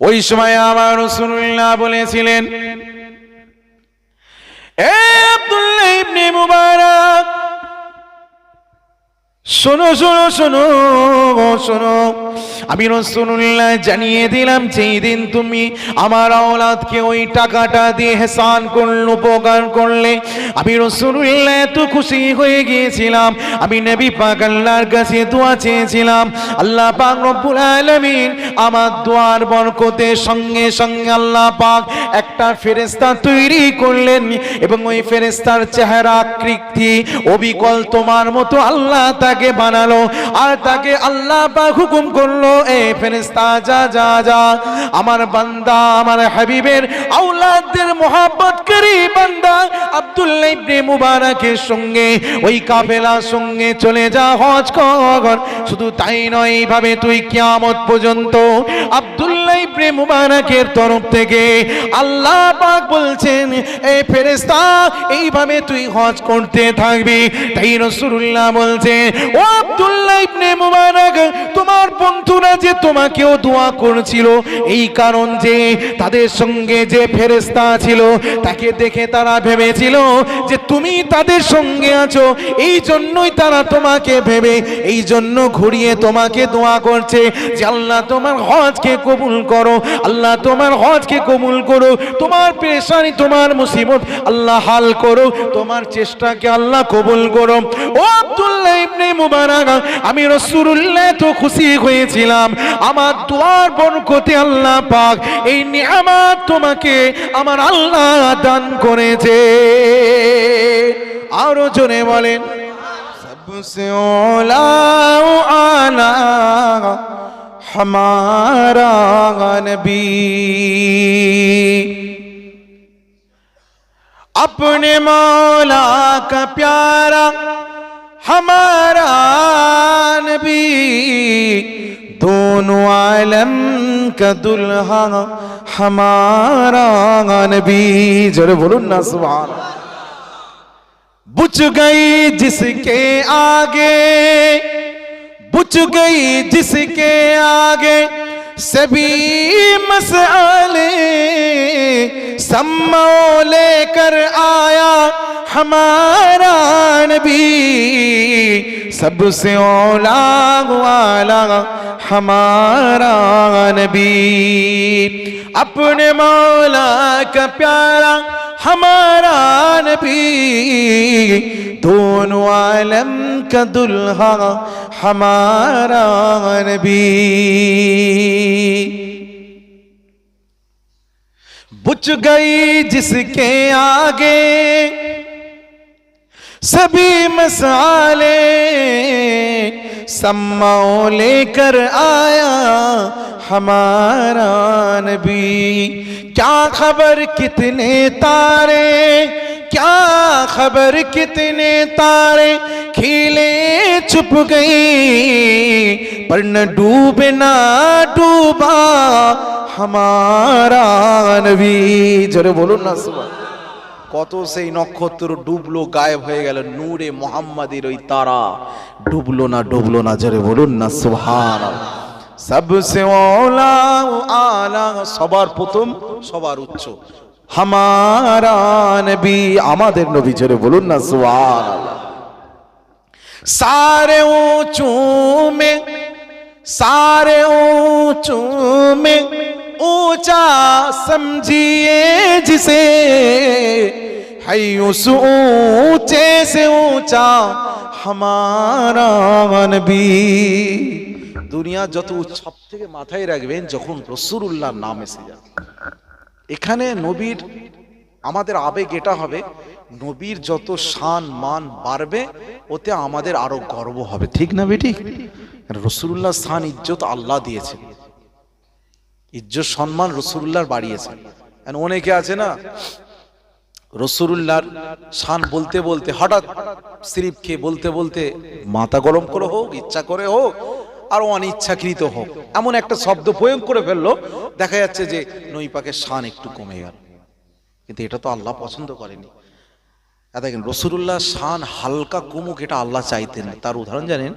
ওই সময় আমার রসুল্লাহ বলেছিলেন এ আব্দুল্লাহ ইবনে মুবারক শোনো শোনো শোনো শোনো। আমি রসুল্লাহ জানিয়ে দিলাম, যেই দিন তুমি আমার আওলাদকে ওই টাকাটা দিয়ে হেসান করলে, উপকার করলে, আমি রসুল্লাহ এত খুশি হয়ে গিয়েছিলাম। আমি নবী পাক আল্লাহর কাছে দোয়া চেয়েছিলাম, আল্লাহ পাক রব্বুল আলামিন আমার দোয়ার বরকতে সঙ্গে সঙ্গে আল্লাহ পাক একটা ফেরেস্তা তৈরি করলেন এবং ওই ফেরেস্তার চেহারা আকৃতি, অবিকল তোমার মতো আল্লাহ তাকে বানালো, আর তাকে আল্লাহ পাক হুকুম করল, এ ফেরেস্তা যা যা যা, আমার বান্দা, আমার হাবিবের আওলাদদের মোহাব্বত করি, বান্দা, আব্দুল্লাহ ইবনে মুবারকের সঙ্গে, ওই কাফেলার সঙ্গে চলে যা, হজ কর। শুধু তাই নয়, এইভাবে তুই কিয়ামত পর্যন্ত আব্দুল্লাহ ইবনে মুবারকের তরফ থেকে আল্লাহ পাক বলছেন এই ফেরেশতা, এইভাবে তুই হজ করতে থাকবি। তাই রাসূলুল্লাহ বলছেন ও আব্দুল্লাহ ইবনে মুবারক তোমার বন্ধুরা যে তোমাকেও দোয়া করেছিল, এই কারণ যে তাদের সঙ্গে যে ফেরেশতা ছিল, তাকে দেখে তারা ভেবেছিল যে তুমি তাদের সঙ্গে আছো, এই জন্যই তারা তোমাকে ভেবে, এই জন্য ঘুরিয়ে তোমাকে দোয়া করছে যে আল্লাহ তোমার হজকে কবুল করো, আল্লাহ তোমার হজকে কবুল করো, তোমার পেশানি তোমার মুসিবত আল্লাহ হাল করো, তোমার চেষ্টাকে আল্লাহ কবুল করো। ও আব্দুল্লাহ ইবনে মুবারক, আমি রাসূলুল্লাহ তো খুশি হয়েছিলাম। আমার দোয়ার বরকতে আল্লাহ পাক এই নিয়ামত তোমাকে আমার আল্লাহ দান করেছে আরো জোরে বলেন सबसे ओला आला हमारा नबी अपने मौला का प्यारा हमारा नबी دونوں عالم کا دلہا ہمارا نبی جر بولو نا، سبحان بچ گئی جس کے آگے، بچ گئی جس کے آگے، سبھی مسئلے سمو لے کر آیا۔ हमारा नबी सबसे ओला वाला हमारा नबी। अपने मौला का प्यारा हमारा नबी। दोनों आलम का दुल्हा हमारा नबी। बुझ गई जिसके आगे सभी मसाले सम्माओ लेकर आया हमारा नबी क्या खबर कितने तारे क्या खबर कितने तारे खिले छुप गई पर न डूबे ना डूबा हमारा नबी जरे बोलो ना सुबह কত সেই নক্ষত্র ডুবলো, গায়েব হয়ে গেল। নূরে মোহাম্মদের ওই তারা। ডুবলো না ডুবলো না, জোরে বলুন না সুহান সবসে আলা, সবার প্রথম, সবার উচ্চ। হামারা নবী, আমাদের নবী, জোরে বলুন না সুহান সারে ও মে, সারে ও মে ऊंचा समझिए जिसे है उस ऊंचे से ऊंचा हमारा नबी দুনিয়া যত সব থেকে মাথায় রাখবেন যখন রসুল্লাহর নাম এসে যাবে এখানে নবীর আমাদের আবেগ এটা হবে নবীর যত শান মান বাড়বে ওতে আমাদের আরো গর্ব হবে ঠিক না বেটি রসুল্লাহ শান ইজ্জত আল্লাহ দিয়েছে ইজ্জত, সম্মান রসুল্লাহর বাড়িয়েছে। অনেকে আছে না, রসুল্লাহর শান বলতে বলতে, হঠাৎ স্ত্রীপ খেয়ে বলতে বলতে মাথা গরম করে হোক, ইচ্ছা করে হোক, আর অনিচ্ছাকৃত হোক, এমন একটা শব্দ প্রয়োগ করে ফেলল। দেখা যাচ্ছে যে নই পাকের শান একটু কমে গেল। কিন্তু এটা তো আল্লাহ পছন্দ করেনি। দেখেন রসুল্লাহ শান হালকা কমুক, এটা আল্লাহ চাইতেন। তার উদাহরণ জানেন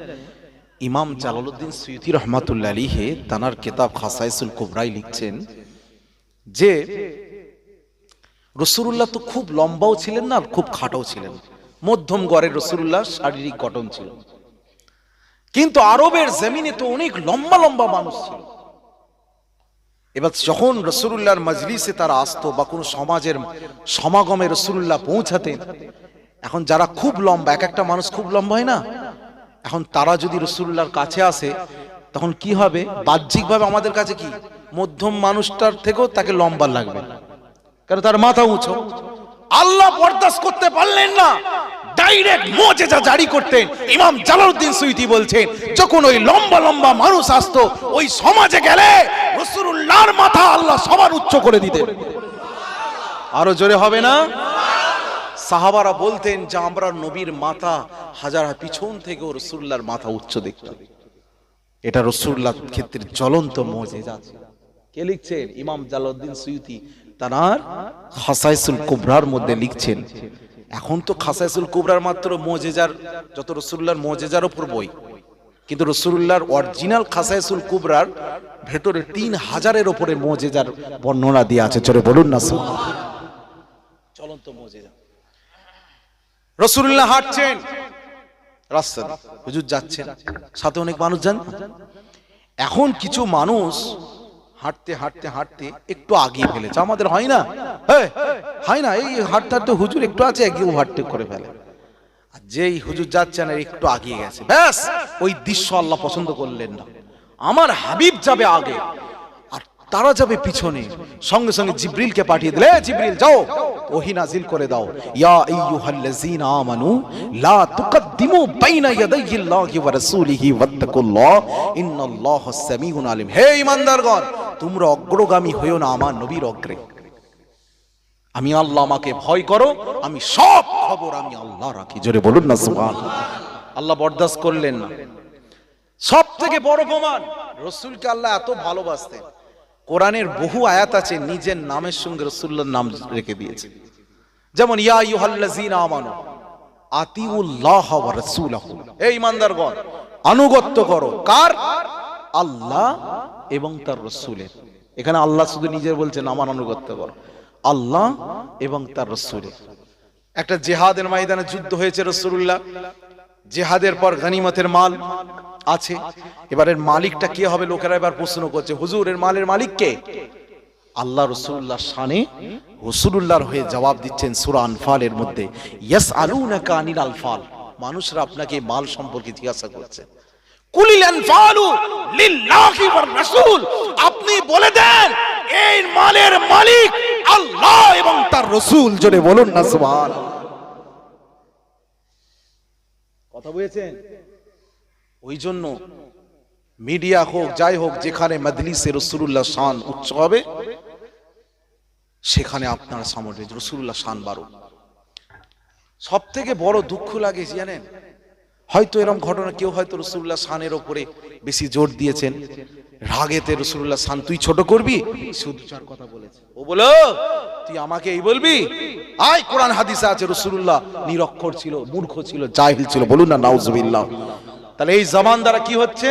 ইমাম জালালউদ্দিন সৈয়দি রহমাতুল্লাহ আলিহে তানার কেতাব খাসাইসুল কুবরাই লিখছেন যে রসুরুল্লাহ তো খুব লম্বাও ছিলেন না আর খুব খাটাও ছিলেন। মধ্যম গড়ে রসুরুল্লাহ শারীরিক গঠন ছিল। কিন্তু আরবের জমিনে তো অনেক লম্বা লম্বা মানুষ ছিল। এবার যখন রসুল্লাহর মজলিসে তারা আসতো বা কোনো সমাজের সমাগমে রসুরুল্লাহ পৌঁছাতেন, এখন যারা খুব লম্বা, এক একটা মানুষ খুব লম্বা হয় না। এখন তারা যদি রসুল্লাহর কাছে আসে, তখন কি হবে? বাহ্যিকভাবে আমাদের কাছে কি? মধ্যম মানুষটার থেকেও তাকে লম্বা লাগবে। কারণ তার মাথা উঁচু। আল্লাহ বরদাস্ত করতে পারলেন না। ডাইরেক্ট জারি ইমাম যখন ওই লম্বা লম্বা মানুষ আসতো, ওই সমাজে গেলে মাথা আল্লাহ সবার উচ্চ করে আরও জোরে হবে না? সাহাবারা বলতেন যে আমরা নবীর মাথা, হাজার পিছন থেকেও রসুল্লাহর মাথা উচ্চ দেখতাম এটা রসুল্লাহ ক্ষেত্রে জ্বলন্ত মজেজা ছিল কে লিখছেন? ইমাম জালাউদ্দিন সুয়ুতি। তার খাসাইসুল কুবরার মধ্যে লিখছেন, এখন তো খাসাইসুল কুবরার মাত্র মজেজার, যত রসুল্লাহর মজেজার ওপর বই। কিন্তু রসুল্লাহর অরিজিনাল খাসাইসুল কুবরার ভেতরে তিন হাজারের ওপরে মজেজার বর্ণনা দিয়ে আছে। চলে বলুন না চলন্ত মজেজা রসুল্লাহ হাঁটছেন। রাস্তা হুজুর যাচ্ছেন। সাথে অনেক মানুষ যান। এখন কিছু মানুষ হাঁটতে হাঁটতে হাঁটতে একটু আগিয়ে ফেলেছে। আমাদের হয় না? হ্যাঁ, হয় না। এই হাঁটতে হাঁটতে হুজুর একটু আছে এগিয়ে হাঁটতে করে ফেলে। আর যেই হুজুর যাচ্ছেন আর একটু আগিয়ে গেছে। ব্যাস ওই দৃশ্য আল্লাহ পছন্দ করলেন না। আমার হাবিব যাবে আগে আর তারা যাবে পিছনে। সঙ্গে সঙ্গে জিব্রিলকে পাঠিয়ে দিলে "এ জিব্রিল যাও। ওহি নাজিল করে দাও। ইয়া আইয়ুহাল্লাযীনা আমানু, লা তুকদ্দিমু বাইনা ইয়াদাইয়িল্লাহি ওয়া রাসূলিহি ওয়াত্তাকুল্লাহ। ইন্নাল্লাহা সামিউন আলিম। হে ঈমানদারগণ, তোমরা অগ্রগামী হইও না আমার নবীর অগ্রে। আমি আল্লাহ আমাকে ভয় করো, আমি সব খবর আমি আল্লাহ রাখি। জোরে বলুন না, সুবহান। আল্লাহ বরদাস্ত করলেন না। সব থেকে বড় প্রমাণ, রসুলকে আল্লাহ এত ভালোবাসতেন। কোরআনের বহু আয়াত আছে, নিজের নামের সঙ্গে রসুল্লাহর নাম রেখে দিয়েছে। যেমন, ইয়া ইউহাল্লাযীনা আমানু, আতিউল্লাহ ওয়া রাসূলাহু। এই ইমানদারগণ আনুগত্য করো। কার? আল্লাহ এবং তার রসুলের। এখানে আল্লাহ শুধু নিজের বলছেন, আমার আনুগত্য করো। আল্লাহ এবং তার রসুলের। একটা জেহাদের ময়দানে যুদ্ধ হয়েছে রসুল্লাহ জেহাদের পর গানিমতের মাল আছে। এবারের মালিকটা কে হবে? লোকেরা এবার প্রশ্ন করছে, হুজুর, এর মালের মালিক কে? আল্লাহ রসুল্লাহ শানে রসুল্লাহর হয়ে জবাব দিচ্ছেন সুরা আনফালের মধ্যে ইয়াস আলুনাকা আনিল আলফাল মানুষরা আপনাকে মাল সম্পর্কে জিজ্ঞাসা করছে। কুলিল আনফালু লিল্লাহি ওয়ার রাসূল। আপনি বলে দেন, এই মালের মালিক আল্লাহ এবং তার রসুল। জোরে বলুন না সুবহান কথা বুঝেছেন ওই জন্য মিডিয়া হোক, যাই হোক, যেখানে মজলিসে রসুল্লাহ শান উচ্চ হবে, সেখানে আপনার সামনে রসুল্লাহ শান বাড়ুন সব থেকে বড় দুঃখ লাগে জানেন? হয়তো এরকম ঘটনা কেউ হয়তো রসুল্লাহ শানের ওপরে বেশি জোর দিয়েছেন। রাগেতে রসুল্লাহ শান তুই ছোট করবি? কথা বলেছে। ও বলো, তুই আমাকে এই বলবি? আয়, কোরআন হাদিসে আছে রসুল্লাহ নিরক্ষর ছিল, মূর্খ ছিল, জাহিল ছিল, বলুন না, নাউজুবিল্লাহ। তাহলে এই জবান দ্বারা কি হচ্ছে?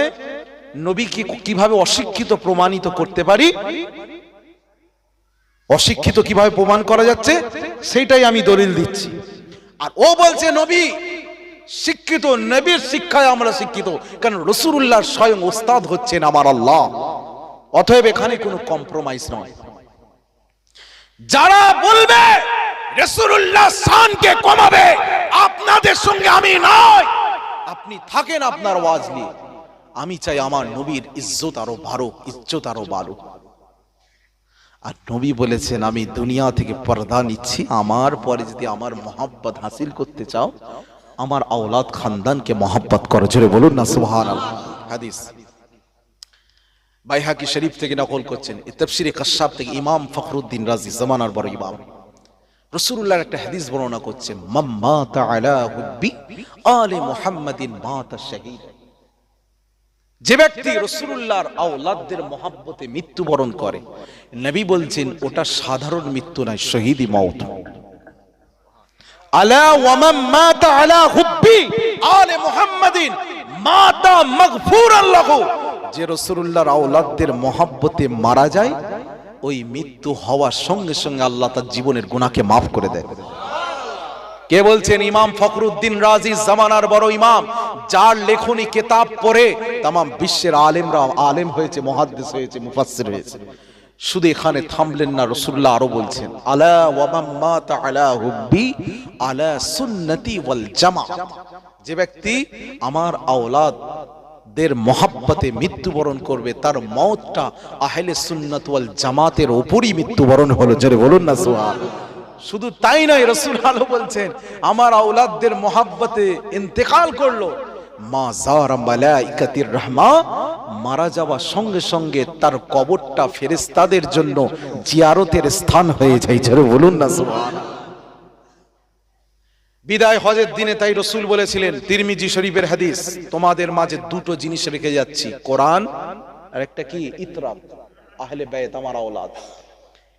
নবীকে কীভাবে অশিক্ষিত প্রমাণিত করতে পারি? অশিক্ষিত কীভাবে প্রমাণ করা যাচ্ছে? সেটাই আমি দলিল দিচ্ছি। আর ও বলছে, নবী, শিক্ষিত, নবীর শিক্ষায় আমরা শিক্ষিত, কারণ রসুল্লাহ স্বয়ং ওস্তাদ হচ্ছেন আমার আল্লাহ। অতএব এখানে কোনো কম্প্রোমাইজ নয়। যারা বলবে রসুল্লাহ শানকে কমাবে, আপনাদের সঙ্গে আমি নয়। আপনি থাকেন আপনার ওয়াজ নিয়ে। আমি চাই আমার নবীর ইজ্জত আরও বাড়ুক, ইজ্জত আরও বাড়ুক। আর নবী বলেছেন, আমি দুনিয়া থেকে পর্দা নিচ্ছি। আমার পরে যদি আমার মহাব্বত হাসিল করতে চাও, আমার আওলাদ খানদানকে মহাব্বত করো। জোরে বলুন না সুবহান হাদিস। বাইহাকি শরীফ থেকে নকল করছেন। তফসিরে কাশ্যাপ থেকে ইমাম ফখরুদ্দিন রাজি, জামানার বড় ইমাম। রসুল্লাহর একটা হাদিস বর্ণনা মাতা যে ব্যক্তি রসুল্লাহর আওলাদদের মহাব্বতে মৃত্যুবরণ করে, নবী বলছেন, ওটা সাধারণ মৃত্যু নয় শহীদি মওত আলা মাতা আলা হুব্বি, আলে মাতা যে রাসূলুল্লাহর আওলাদদের মহাব্বতে মারা যায় ওই মৃত্যু হওয়ার সঙ্গে সঙ্গে আল্লাহ তার জীবনের গুণাকে মাফ করে দেয়। কে বলছেন, ইমাম ফখরুদ্দিন রাজি জামানার বড় ইমাম, যার লেখনী কেতাব পড়ে তাম বিশ্বের আলেমরা আলেম হয়েছে মহাদ্দেশ হয়েছে, মুফাসসির হয়েছে। শুধু এখানে থামলেন না রসুল্লাহ আরও বলছেন, আলা আলা হুব্বি আলা সুন্নতি ওয়াল জামা। যে ব্যক্তি আমার আওলাদ দের মহাব্বতে মৃত্যুবরণ করবে, তার মতটা আহলে সুন্নাত ওয়াল জামাতের উপরই মৃত্যুবরণ হলো, জোরে বলুন না সুবহান। শুধু তাই নয়, রসুল আলো বলছেন, আমার আওলাদদের মহাব্বতে ইন্তেকাল করল। মা জারা মালাইকাতির রহমা, মারা যাওয়ার সঙ্গে সঙ্গে তার কবরটা ফেরেশতাদের জন্য জিয়ারতের স্থান হয়ে যায় বলুন না সুবহানাল্লাহ বিদায় হজের দিনে তাই রসুল বলেছিলেন, তিরমিজি শরীফের হাদিস, তোমাদের মাঝে দুটো জিনিস রেখে যাচ্ছি, কোরআন আর একটা কি ইতরাত আহলে বেত আমার আওলাদ।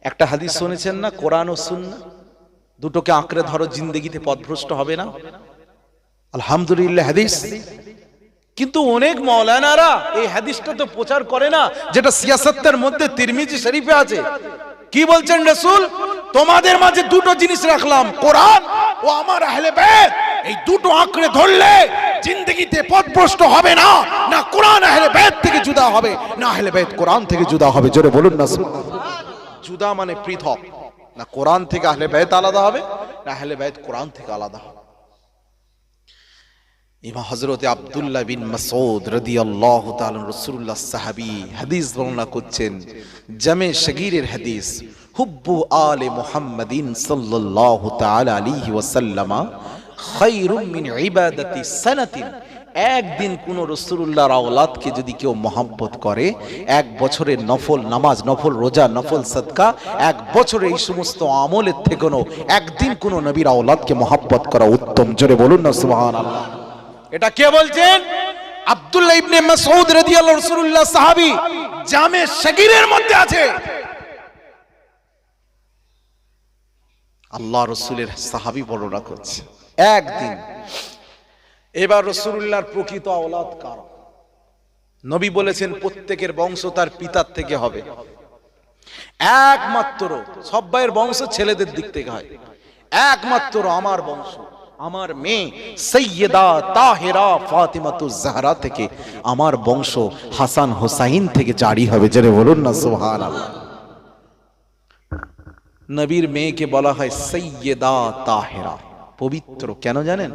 একটা হাদিস শুনেছেন না, কোরআন ও সুন্নাহ? দুটোকে আঁকড়ে ধরো, জিন্দগিতে পথভ্রষ্ট হবে না? আলহামদুলিল্লাহ, হাদিস। কিন্তু অনেক মৌলানারা এই হাদিসটা তো প্রচার করে না, যেটা সিয়াসত্তের মধ্যে তিরমিজি শরীফে আছে। কি বলছেন রসুল? তোমাদের মাঝে দুটো জিনিস রাখলাম, কোরআন ও আমার আহলে বেদ এই দুটো আঁকড়ে ধরলে জিন্দগিতে পথভ্রষ্ট হবে না না কোরআন আহলে বেদ থেকে জুদা হবে, না আহলে বেদ কোরআন থেকে জুদা হবে। জোরে বলুন না জুদা মানে পৃথক, না কোরআন থেকে আহলে বেদ আলাদা হবে, না আহলে বেদ কোরআন থেকে আলাদা হবে। ইমা হজরতে আব্দুল্লাহ বিন মাসউদ রাদিয়াল্লাহু তাআলা রাসূলুল্লাহ সাহাবী হাদিস বর্ণনা করছেন, জামে শগীরের হাদিস, হুব্বু আলে মুহাম্মাদিন সাল্লাল্লাহু তাআলা আলাইহি ওয়াসাল্লামা খায়রুম মিন ইবাদাতি সানাতিন। একদিন কোন রসুল্লাহর আওলাদকে যদি কেউ মহাব্বত করে, এক বছরের নফল নামাজ, নফল রোজা, নফল সদকা, এক বছরে এই সমস্ত আমলের থেকেও একদিন কোন নবীর আওলাদকে মহাব্বত করা উত্তম। জোরে বলুন না, সুবহানাল্লাহ। এটা কে বলছেন? আব্দুল্লাহ ইবনে মাসউদ রাদিয়াল্লাহু রাসূলুল্লাহ সাহাবী। জামে শাগিরের মধ্যে আছে। আল্লাহ রসুলের সাহাবী বর্ণনা করছে। একদিন। এবার রসুল্লাহর প্রকৃত আওলাদ কার? নবী বলেছেন, প্রত্যেকের বংশ তার পিতার থেকে হবে। একমাত্র সব্বাইয়ের বংশ ছেলেদের দিক থেকে হয়। একমাত্র আমার বংশ। আমার মেয়ে সৈয়দা তাহেরা ফাতিমাতু জাহরা থেকে আমার বংশ হাসান হোসাইন থেকে জারি হবে জেরে বলুন না আল্লাহ নবীর মেয়েকে বলা হয় সৈয়দা তাহেরা, পবিত্র। কেন জানেন?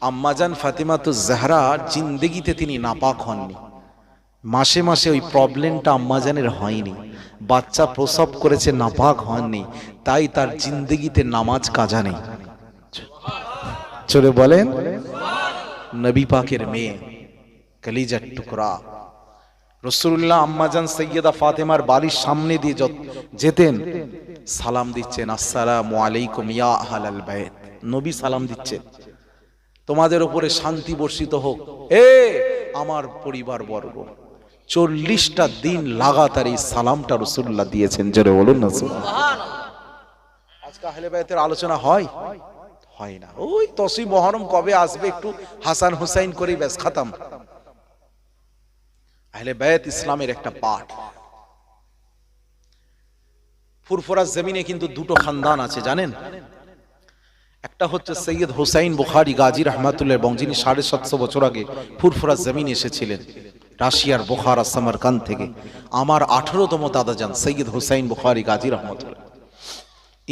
আম্মাজান ফাতিমাতু জাহরা জিন্দেগিতে তিনি নাপাক হননি। মাসে মাসে ওই প্রবলেমটা আম্মাজানের হয়নি। বাচ্চা প্রসব করেছে, নাপাক হননি। তাই তার জিন্দেগিতে নামাজ কাজা নেই। চলে বলেন, নবী পাকের মেয়ে, কলিজার টুকরা। রসুল্লাহ আম্মাজান সৈয়দা ফাতেমার বাড়ির সামনে দিয়ে যেতেন, সালাম দিচ্ছেন, আসসালামু আলাইকুম ইয়া বাইত। নবী সালাম দিচ্ছেন, তোমাদের উপরে শান্তি বর্ষিত হোক। এ, আমার পরিবার বর্গ, চল্লিশটা দিন লাগাতার এই সালামটা রসুল্লাহ দিয়েছেন। জোরে বলুন না। আজকে আহলে বাইতের আলোচনা হয়? হয় না। ওই তসি মহরম কবে আসবে একটু হাসান হুসাইন করে ব্যাস, খাতাম। আহলে বাইত ইসলামের একটা পাঠ। ফুরফুরার জমিনে কিন্তু দুটো খানদান আছে, জানেন? একটা হচ্ছে সৈয়দ হুসাইন বুখারি, গাজী রহমাতুল্লাহ, এবং যিনি সাড়ে সাতশো বছর আগে ফুরফুরা জমিন এসেছিলেন, রাশিয়ার বোখারা সামারকান থেকে। আমার আঠারোতম দাদা যান, সৈয়দ হুসাইন বুখারি, গাজী রহমতুল্লাহ।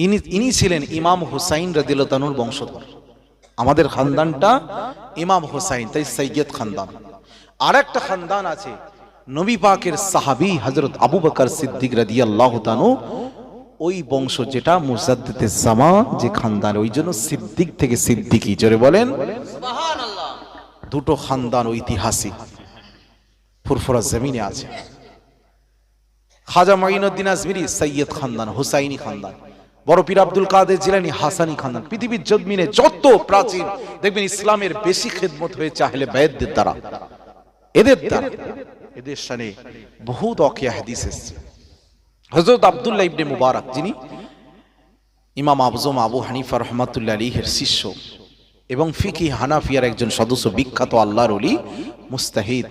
ইনি ইনি ছিলেন ইমাম হুসাইন রদিলতানুর বংশধর। আমাদের খানদানটা ইমাম হুসাইন তাই সৈয়দ খানদান। আর একটা খানদান আছে নবী পাকের সাহাবী হজরত আবু বকর সিদ্দিক রাদিয়াল্লাহু তানু ওই বংশ যেটা মুজাদ্দিদে জামা যে খানদান ওই জন্য সিদ্দিক থেকে সিদ্দিকি জোরে বলেন। দুটো খানদান ঐতিহাসিক ফুরফুরা জমিনে আছে। খাজা মাইনুদ্দিন আজমিরি সৈয়দ খানদান হুসাইনি খানদান। বড় পীর আব্দুল কাদের জিলানি হাসানি খানদান পৃথিবীর জন্মিনে যত প্রাচীন, দেখবেন ইসলামের বেশি খেদমত হয়েছে আহলে বেদদের দ্বারা। এদের দ্বারা। এদের সানে বহুত অকিয়া হাদিস এসছে। হজরত আব্দুল্লাহ ইবনে মুবারক, যিনি ইমাম আবজম আবু হানিফা রহমাতুল্লাহ আলীহের শিষ্য এবং ফিকি হানাফিয়ার একজন সদস্য, বিখ্যাত আল্লাহর অলি মুস্তাহিদ,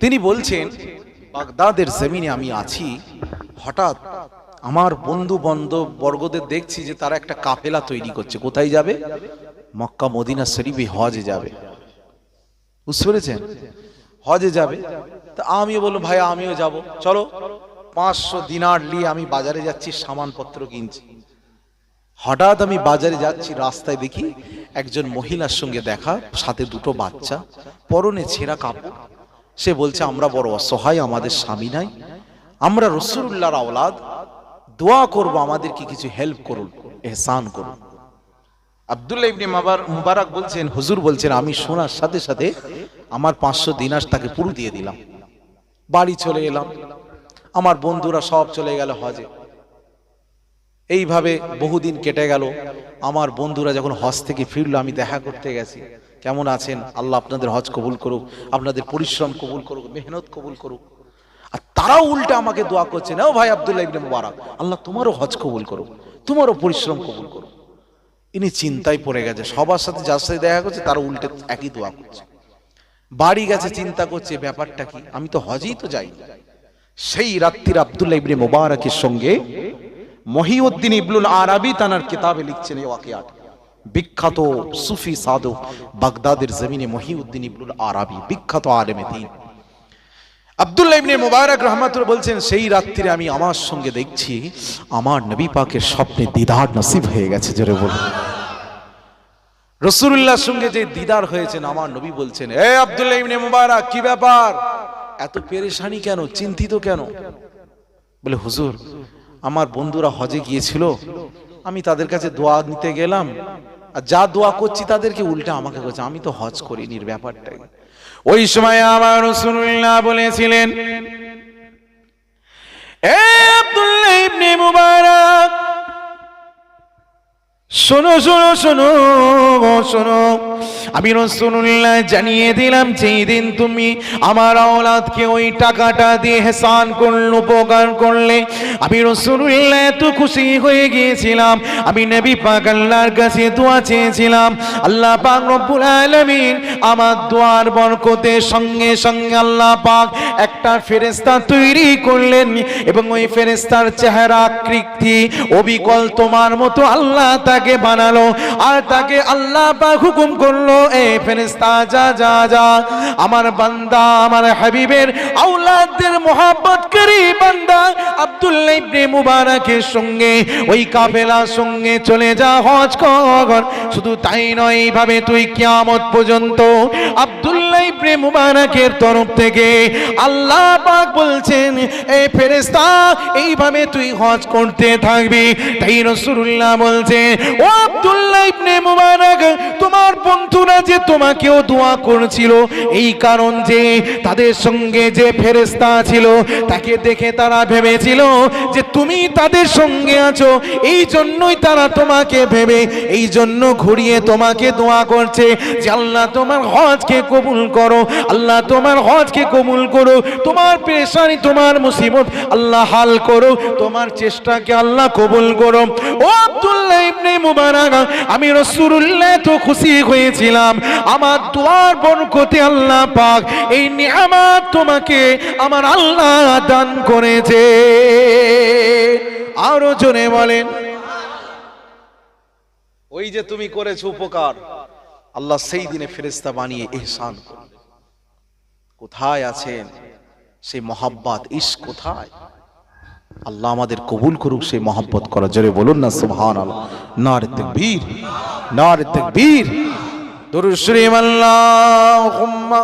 তিনি বলছেন, বাগদাদের জমিনে আমি আছি, হঠাৎ আমার বন্ধু বান্ধব বর্গদের দেখছি যে তারা একটা কাফেলা তৈরি করছে। কোথায় যাবে? মক্কা, মদিনা শরীফে হজে যাবে। বুঝতে পেরেছেন? হজে যাবে। তা আমি বললাম, ভাই, আমিও যাব। চলো, পাঁচশো দিনার নিয়ে আমি বাজারে যাচ্ছি, সামানপত্র কিনছি। হঠাৎ আমি বাজারে যাচ্ছি, রাস্তায় দেখি একজন মহিলার সঙ্গে দেখা, সাথে দুটো বাচ্চা, পরনে ছেঁড়া কাপড়। সে বলছে, আমরা বড় অসহায়, আমাদের স্বামী নাই। আমরা রসুল্লাহর আওলাদ দোয়া করব, আমাদেরকে কিছু হেল্প করুন, এহসান করুন। আব্দুল্লাহ ইবনে মাবার মুবারক বলছেন, হুজুর বলছেন, আমি শোনার সাথে সাথে আমার পাঁচশো দিনাস তাকে পুরো দিয়ে দিলাম। বাড়ি চলে এলাম। আমার বন্ধুরা সব চলে গেল হজে। এইভাবে বহুদিন কেটে গেল। আমার বন্ধুরা যখন হজ থেকে ফিরলো, আমি দেখা করতে গেছি। কেমন আছেন? আল্লাহ আপনাদের হজ কবুল করুক, আপনাদের পরিশ্রম কবুল করুক, মেহনত কবুল করুক। আর তারাও উল্টে আমাকে দোয়া করছেন ও ভাই আব্দুল্লাহ ইবনে মুবারক, আল্লাহ তোমারও হজ কবুল করুক, তোমারও পরিশ্রম কবুল করুক। ইনি চিন্তায় পড়ে গেছে, সবার সাথে যার সাথে দেখা করছে, তারা উল্টে একই দোয়া করছে। বাড়ি গেছে, চিন্তা করছে ব্যাপারটা কি? আমি তো হজেই তো যাই। সেই রাত্রির আব্দুল্লাহ ইবনে মুবারকের সঙ্গে মহিউদ্দিন ইবনুল আরাবি তানার কিতাবে লিখছেন এই ওয়াকিয়াট বিখ্যাত সুফি সাধক বাগদাদের জমিনে মহিউদ্দিন ইবনুল আরাবি, বিখ্যাত আলেমে দিন। আব্দুল্লাহ ইবনে মুবারক রহমাতুল বলছেন, সেই রাত্রিরে আমি আমার সঙ্গে দেখছি আমার নবী পাকের স্বপ্নে দিদার নসিব হয়ে গেছে, জোরে বলুন। রসুল্লাহর সঙ্গে যে দিদার হয়েছেন, আমার নবী বলছেন, এ আব্দুল্লাহ ইবনে মুবারক, কি ব্যাপার? এত পেরেশানি কেন? চিন্তিত কেন? বলে, হুজুর, আমার বন্ধুরা হজে গিয়েছিল, আমি তাদের কাছে দোয়া নিতে গেলাম, আর যা দোয়া করছি তাদেরকে উল্টে আমাকে করছে আমি তো হজ করিনি এর ব্যাপারটাই। ওই সময় আমার রসুল্লাহ বলেছিলেন এ আব্দুল্লাহ ইবনে মুবারক শোনো শোনো শোনো শোনো। আমি রসুল্লাহ জানিয়ে দিলাম, যেই দিন তুমি আমার আওলাদকে ওই টাকাটা দিয়ে হেসান করল, উপকার করলে, আমি রসুল্লাহ এত খুশি হয়ে গিয়েছিলাম। আমি নবী পাক আল্লাহর কাছে দোয়া চেয়েছিলাম, আল্লাহ পাক রব্বুল আলামিন আমার দোয়ার বরকতে সঙ্গে সঙ্গে আল্লাহ পাক একটা ফেরেস্তা তৈরি করলেন, এবং ওই ফেরেস্তার চেহারা আকৃতি, অবিকল তোমার মতো আল্লাহ তাকে বানালো, আর তাকে আল্লাহ হুকুম করল, এ ফেরেস্তা যা যা যা, আমার বান্দা, আমার হাবিবের আউলাদদের মোহাব্বত করি, বান্দা, আব্দুল্লাহ ইবনে সঙ্গে, ওই সঙ্গে চলে যা, হজ কর। শুধু তাই নয় তুই কিয়ামত পর্যন্ত আব্দুল্লাহ ইবনে মুবারকের তরফ থেকে আল্লাহ পাক বলছেন এই ফেরেশতা, এইভাবে তুই হজ করতে থাকবি। তাই রাসূলুল্লাহ বলছে ও আব্দুল্লাহ ইবনে মুবারক, তোমার বন্ধুরা যে তোমাকেও দোয়া করেছিল, এই কারণ যে তাদের সঙ্গে যে ফেরেশতা ছিল, তাকে দেখে তারা ভেবেছিল যে তুমি তাদের সঙ্গে আছো, এই জন্যই তারা তোমাকে ভেবে, এই জন্য ঘুরিয়ে তোমাকে দোয়া করছে যে আল্লাহ তোমার হজকে কবুল করো, আল্লাহ তোমার হজকে কবুল করো, তোমার পেশানি তোমার মুসিবত আল্লাহ হাল করো, তোমার চেষ্টাকে আল্লাহ কবুল করো। ও আব্দুল্লাহ ইবনে মুবারক, আমি রাসূলুল্লাহ তো খুশি হয়েছিলাম। আমার দোয়ার আল্লাহ পাক এই তোমাকে আমার আল্লাহ দান করেছে। আরও জনে বলেন। ওই যে তুমি করেছ উপকার, আল্লাহ সেই দিনে ফেরেস্তা বানিয়ে এহসান কোথায় আছেন? সেই মহাব্বাত ইস কোথায়? আল্লাহ আমাদের কবুল করুক, সেই মহাব্বত করা। জোরে বলুন না সুবহান আল্লাহ নার তাকবীর নার তাকবীর। দুরুদ শরীফ, আল্লাহুম্মা